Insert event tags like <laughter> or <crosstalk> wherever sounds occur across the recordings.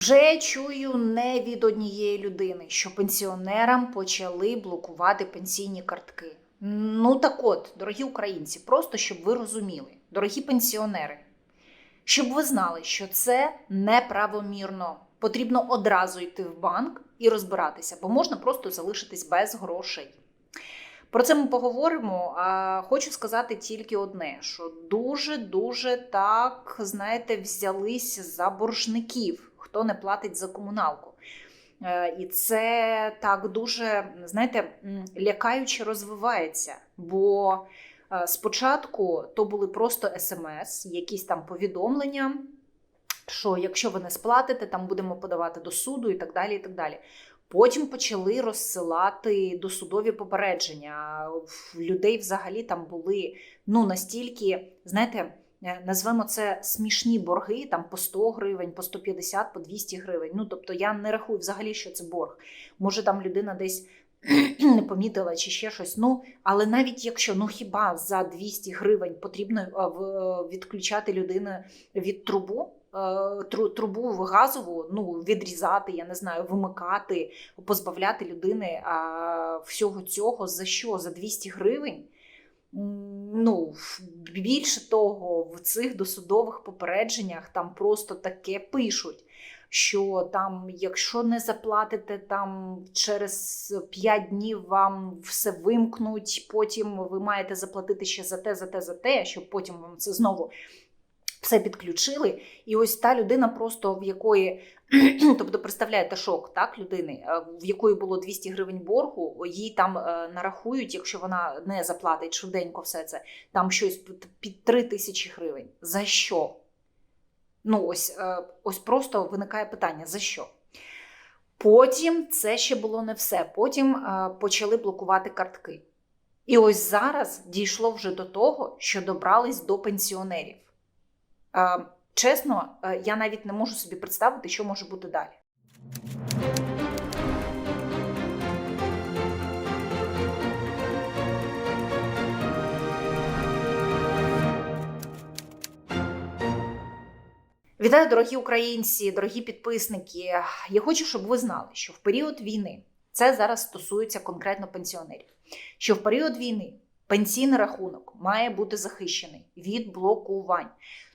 Вже чую не від однієї людини, що пенсіонерам почали блокувати пенсійні картки. Ну так от, дорогі українці, просто щоб ви розуміли, дорогі пенсіонери, щоб ви знали, що це неправомірно. Потрібно одразу йти в банк і розбиратися, бо можна просто залишитись без грошей. Про це ми поговоримо. А хочу сказати тільки одне: що дуже-дуже так, знаєте, взялись за боржників, хто не платить за комуналку. Е, І це так дуже, знаєте, лякаюче розвивається. Бо е, спочатку то були просто смс, якісь там повідомлення, що якщо ви не сплатите, там будемо подавати до суду і так далі. і так далі. Потім почали розсилати досудові попередження. Людей взагалі там були ну настільки, знаєте, назвемо це смішні борги, там по 100 гривень, по 150, по 200 гривень. Ну тобто я не рахую взагалі, що це борг. Може, там людина десь <clears throat> не помітила чи ще щось. Ну, але навіть якщо ну хіба за 200 гривень потрібно е, відключати людину від трубу. е, тру- Трубу газову ну відрізати, я не знаю, вимикати, позбавляти людини всього цього за що? За 200 гривень. Ну, більше того, в цих досудових попередженнях там просто таке пишуть, що там, якщо не заплатите, там через 5 днів вам все вимкнуть, потім ви маєте заплатити ще за те, за те, за те, щоб потім вам це знову все підключили. І ось та людина, просто в якої, <clears throat> тобто представляєте шок так, людини, е, в якої було 200 гривень боргу, їй там е, нарахують, якщо вона не заплатить швиденько все це, там щось під- під 3 тисячі гривень. За що? Ну, ось, е, ось просто виникає питання: за що? Потім це ще було не все. Потім почали блокувати картки. І ось зараз дійшло вже до того, що добрались до пенсіонерів. Чесно, я навіть не можу собі представити, що може бути далі. Вітаю, дорогі українці, дорогі підписники. Я хочу, щоб ви знали, що в період війни це зараз стосується конкретно пенсіонерів. Що в період війни пенсійний рахунок має бути захищений від блокувань.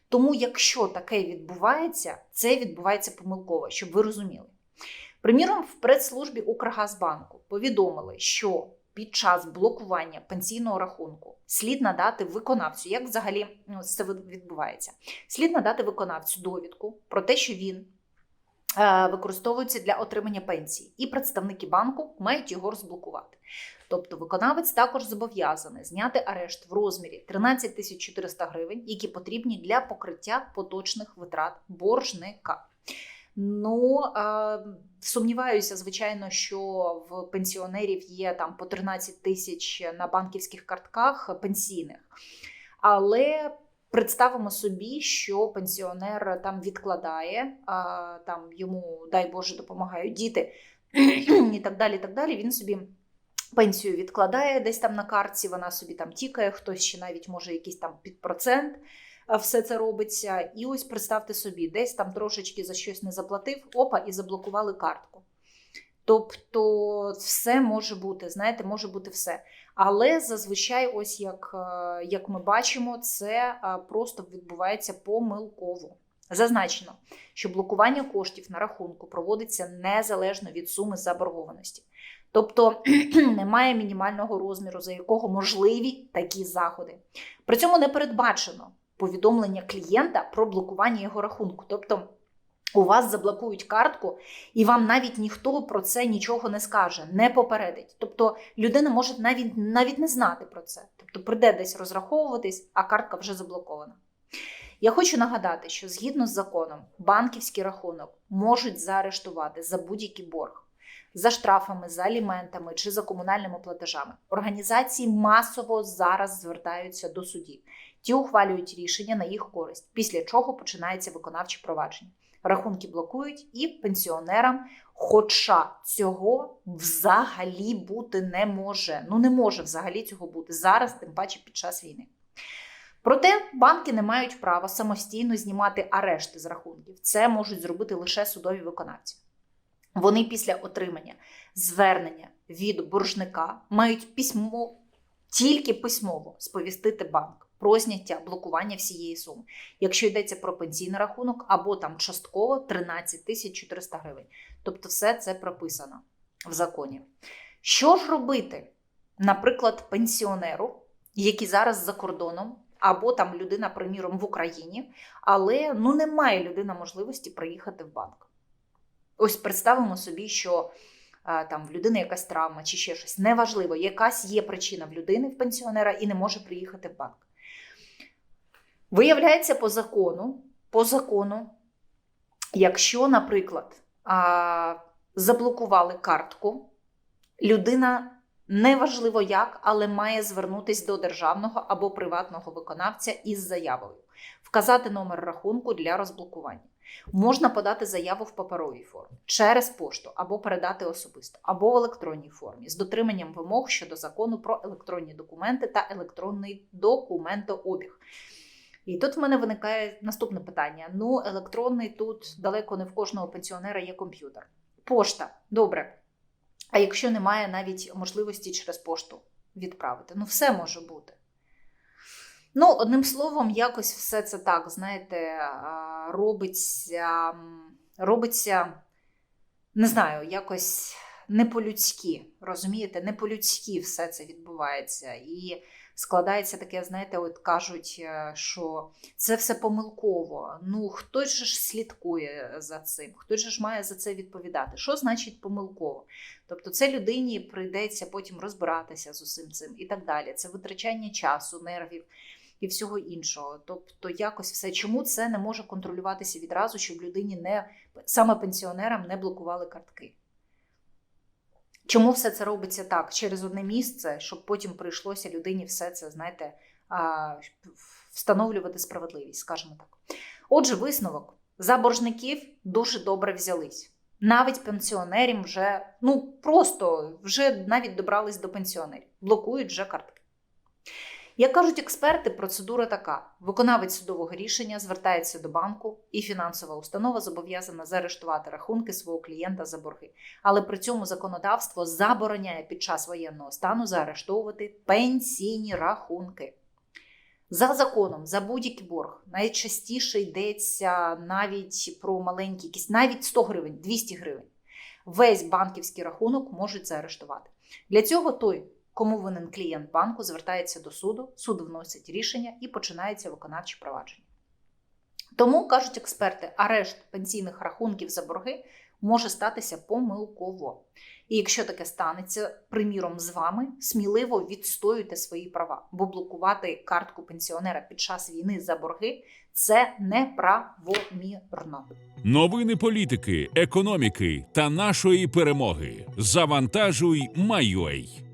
Тому, якщо таке відбувається, це відбувається помилково, щоб ви розуміли. Приміром, в прес-службі Укргазбанку повідомили, що під час блокування пенсійного рахунку слід надати виконавцю, як взагалі ну, це відбувається, слід надати виконавцю довідку про те, що він е, використовується для отримання пенсії, і представники банку мають його розблокувати. Тобто виконавець також зобов'язаний зняти арешт в розмірі 13 тисяч 400 гривень, які потрібні для покриття поточних витрат боржника. Ну е, сумніваюся, звичайно, що в пенсіонерів є там по 13 тисяч на банківських картках пенсійних, але представимо собі, що пенсіонер там відкладає, там йому, дай Боже, допомагають діти і так далі. так далі. Він собі пенсію відкладає десь там на картці, вона собі там тікає, хтось ще навіть може якийсь там під процент все це робиться. І ось представте собі, десь там трошечки за щось не заплатив, опа, і заблокували картку. Тобто, все може бути, знаєте, може бути все. Але зазвичай, ось як, е, як ми бачимо, це е, просто відбувається помилково. Зазначено, що блокування коштів на рахунку проводиться незалежно від суми заборгованості. Тобто <clears throat> немає мінімального розміру, за якого можливі такі заходи. При цьому не передбачено повідомлення клієнта про блокування його рахунку. Тобто у вас заблокують картку, і вам навіть ніхто про це нічого не скаже, не попередить. Тобто людина може навіть навіть не знати про це. Тобто прийде десь розраховуватись, а картка вже заблокована. Я хочу нагадати, що згідно з законом банківський рахунок можуть заарештувати за будь-який борг. За штрафами, за аліментами чи за комунальними платежами. Організації масово зараз звертаються до судів. Ті ухвалюють рішення на їх користь, після чого починається виконавче провадження. Рахунки блокують і пенсіонерам, хоча цього взагалі бути не може. Ну не може взагалі цього бути зараз, тим паче під час війни. Проте банки не мають права самостійно знімати арешти з рахунків. Це можуть зробити лише судові виконавці. Вони після отримання звернення від боржника мають письмо тільки письмово сповістити банк про зняття блокування всієї суми. Якщо йдеться про пенсійний рахунок або там частково 13 тисяч 400 гривень. Тобто, все це прописано в законі. Що ж робити, наприклад, пенсіонеру, який зараз за кордоном, або там людина, приміром, в Україні, але ну немає людина можливості приїхати в банк. Ось представимо собі, що там в людини якась травма чи ще щось. Неважливо, якась є причина в людини, в пенсіонера, і не може приїхати в банк. Виявляється, по закону, по закону, якщо, наприклад, заблокували картку, людина неважливо як, але має звернутися до державного або приватного виконавця із заявою, вказати номер рахунку для розблокування. Можна подати заяву в паперовій формі через пошту або передати особисто, або в електронній формі з дотриманням вимог щодо закону про електронні документи та електронний документообіг. І тут в мене виникає наступне питання: ну, електронний тут далеко не в кожного пенсіонера є комп'ютер. Пошта, добре. А якщо немає навіть можливості через пошту відправити, ну все може бути. Ну, одним словом, якось все це так, знаєте, робиться, робиться, не знаю, якось не по-людськи. Розумієте, не по-людськи все це відбувається. І складається таке, знаєте, от кажуть, е, що це все помилково. Ну, хтось ж слідкує за цим, же ж має за це відповідати. Що значить помилково? Тобто, це людині прийдеться потім розбиратися з усім цим і так далі. Це витрачання часу, нервів і всього іншого. Тобто, якось все, чому це не може контролюватися відразу, щоб людині не саме пенсіонерам не блокували картки. Чому все це робиться так через одне місце, щоб потім прийшлося людині все це, знаєте, встановлювати справедливість, скажімо так. Отже, висновок за боржників дуже добре взялись. Навіть пенсіонерів вже ну просто вже навіть добрались до пенсіонерів, блокують вже картки. Як кажуть експерти, процедура така: виконавець судового рішення звертається до банку, і фінансова установа зобов'язана заарештувати рахунки свого клієнта за борги. Але при цьому законодавство забороняє під час воєнного стану заарештовувати пенсійні рахунки. За законом, за будь-який борг найчастіше йдеться навіть про маленькі, якісь навіть 100 гривень, 200 гривень. Весь банківський рахунок можуть заарештувати. Для цього той, кому винен клієнт банку, звертається до суду, суд вносить рішення і починається виконавче провадження. Тому, кажуть експерти, арешт пенсійних рахунків за борги може статися помилково. І якщо таке станеться, приміром, з вами, сміливо відстоюйте свої права, бо блокувати картку пенсіонера під час війни за борги це неправомірно. Новини політики, економіки та нашої перемоги. Завантажуй, майой.